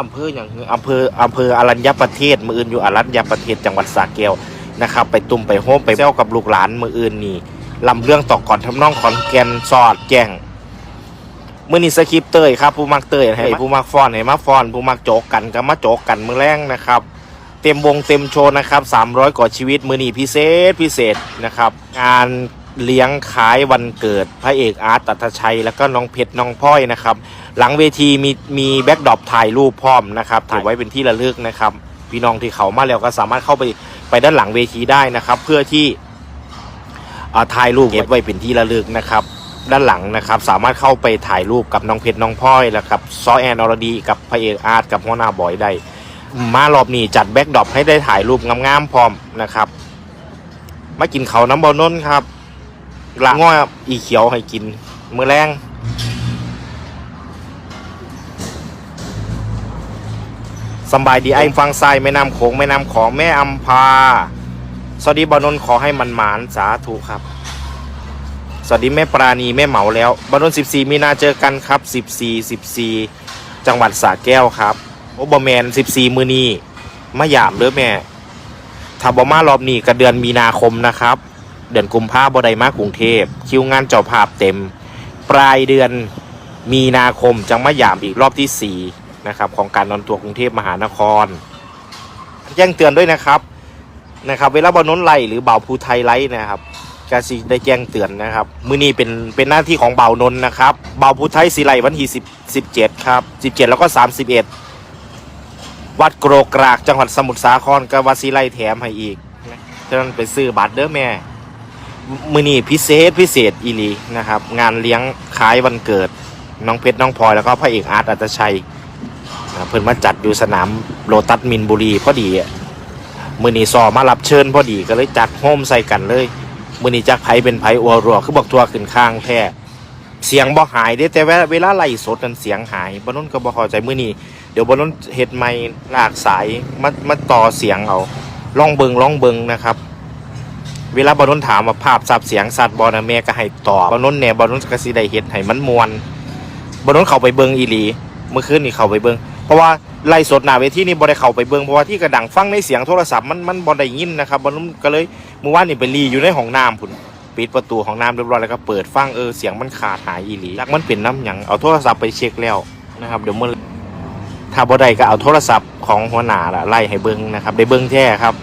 อำเภออย่างอำเภออำเภออรัญญประเทศมืออื่นอยู่อรัญญประเทศจังหวัดสระแก้วนะครับไปตุ่มไปโฮมไปเซลกับลูกหลานมืออื่นนี่ลำเรื่องต่อก่อนทำนองขอนแก่นสอดแจ้งมือนี้สคริปต์เตยครับผู้มักเตยให้ผู้มักฟอนให้มาฟอนผู้มักโจกกันก็มาโจกกันมือแรงนะครับ เต็มวงเต็มโชว์นะครับ300กว่าชีวิตมือนีพิเศษพิเศษนะครับงาน เลี้ยงขายวันเกิดพระเอกอาร์ตตัทชัย แล้วก็น้องเพชรน้องพ้อยนะครับ หลังเวทีมีมีแบ็กดรอปถ่ายรูปพร้อมนะครับถ่ายไว้เป็นที่ระลึกนะครับ พี่น้องที่เขามาแล้วก็สามารถเข้าไปไปด้านหลังเวทีได้นะครับ เพื่อที่อ่าถ่ายรูปเก็บไว้เป็นที่ระลึกนะครับ ด้านหลังนะครับ สามารถเข้าไปถ่ายรูปกับน้องเพชรน้องพ้อยแล้วกับซอแอนอรดีกับพระเอกอาร์ตกับหัวหน้าบอยได้มารอบนี้จัดแบ็กดรอปให้ได้ถ่ายรูปงามๆพร้อมนะครับมากินเขาน้ำบอนนนครับ ลาง้อยอีเขียวให้กิน มือแรงสำบายดีไอ้ฟังไซแม่น้ำโขงแม่น้ำของแม่อัมพา สวัสดีบอนนท์ขอให้มันหมานสาธุครับ สวัสดีแม่ปราณีแม่เหมาแล้วบอนนท์14มีนาเจอกันครับ14 14จังหวัดสระแก้วครับ โอบแมน14มือนี้มาหยามเด้อแม่ถ้าบอมารอบนี้ก็เดือนมีนาคมนะครับ เดือนกุมภาพันธ์บไดมากรุงเทพคิวงานเจ้าภาพเต็ม ปลายเดือนมีนาคมจังมาหยามอีกรอบที่ 4 นะครับ ของการนอนตัวกรุงเทพมหานครแจ้งเตือนด้วยนะครับนะครับ เวลาบอลน้นไล่หรือเบาภูไทยไลนะครับกาซีได้แจ้งเตือนนะครับมือนี้เป็นเป็นหน้าที่ของเบานนนะครับเบาภูไทยสีไลวันที่10 17ครับ17 แล้วก็ 31 วัดโกรกรากจังหวัดสมุทรสาครกับวัดศรีไลแถมให้อีกนะฉะนั้นไปซื้อบัตรเด้อแม่ มือนี้พิเศษพิเศษอีลีนะครับ งานเลี้ยงขายวันเกิด น้องเพชรน้องพลอยแล้วก็พระเอกอาร์ตอัตชัยนะเพิ่นมาจัดอยู่สนามโลตัสมินบุรีพอดีมือนี้ซอมารับเชิญพอดีก็เลยจัดโฮมใส่กันเลย มือนี้จักไผเป็นไผอัวรัวคือบอกทัวขึ้นข้างแท้เสียงบ่หายเด้แต่เวลาเวลาไล่สดนั้นเสียงหายบนนั้นก็บ่เข้าใจมือนี้เดี๋ยวบนนั้นเฮ็ดไม้ลากสายมามาต่อเสียงเอาลองเบิงลองเบิงนะครับ เวลาบอลนนถามว่าภาพสับเสียงสัตว์บอลนะแม่ก็ให้ตอบบอลนนเนี่ยบอลนนก็สิได้เฮ็ดให้มันมวนบอลนนเข้าไปเบิงอีหลี เมื่อคืนนี่เข้าไปเบิงเพราะว่าไล่สดหน้าเวทีนี่บ่ได้เข้าไปเบิงเพราะว่าที่กระดังฟังในเสียงโทรศัพท์มันมันบ่ได้ยินนะครับบอลนนก็เลยเมื่อวานนี่ไปรีอยู่ในห้องน้ำพุ่นปิดประตูห้องน้ำเรียบร้อยแล้วก็เปิดฟังเออเสียงมันขาดหายอีหลีจากมันเป็นน้ำหยังเอาโทรศัพท์ไปเช็คแล้วนะครับเดี๋ยวเมื่อถ้าบ่ได้ก็เอาโทรศัพท์ของหัวหน้าละไล่ให้เบิงนะครับได้เบิงแท้ครับ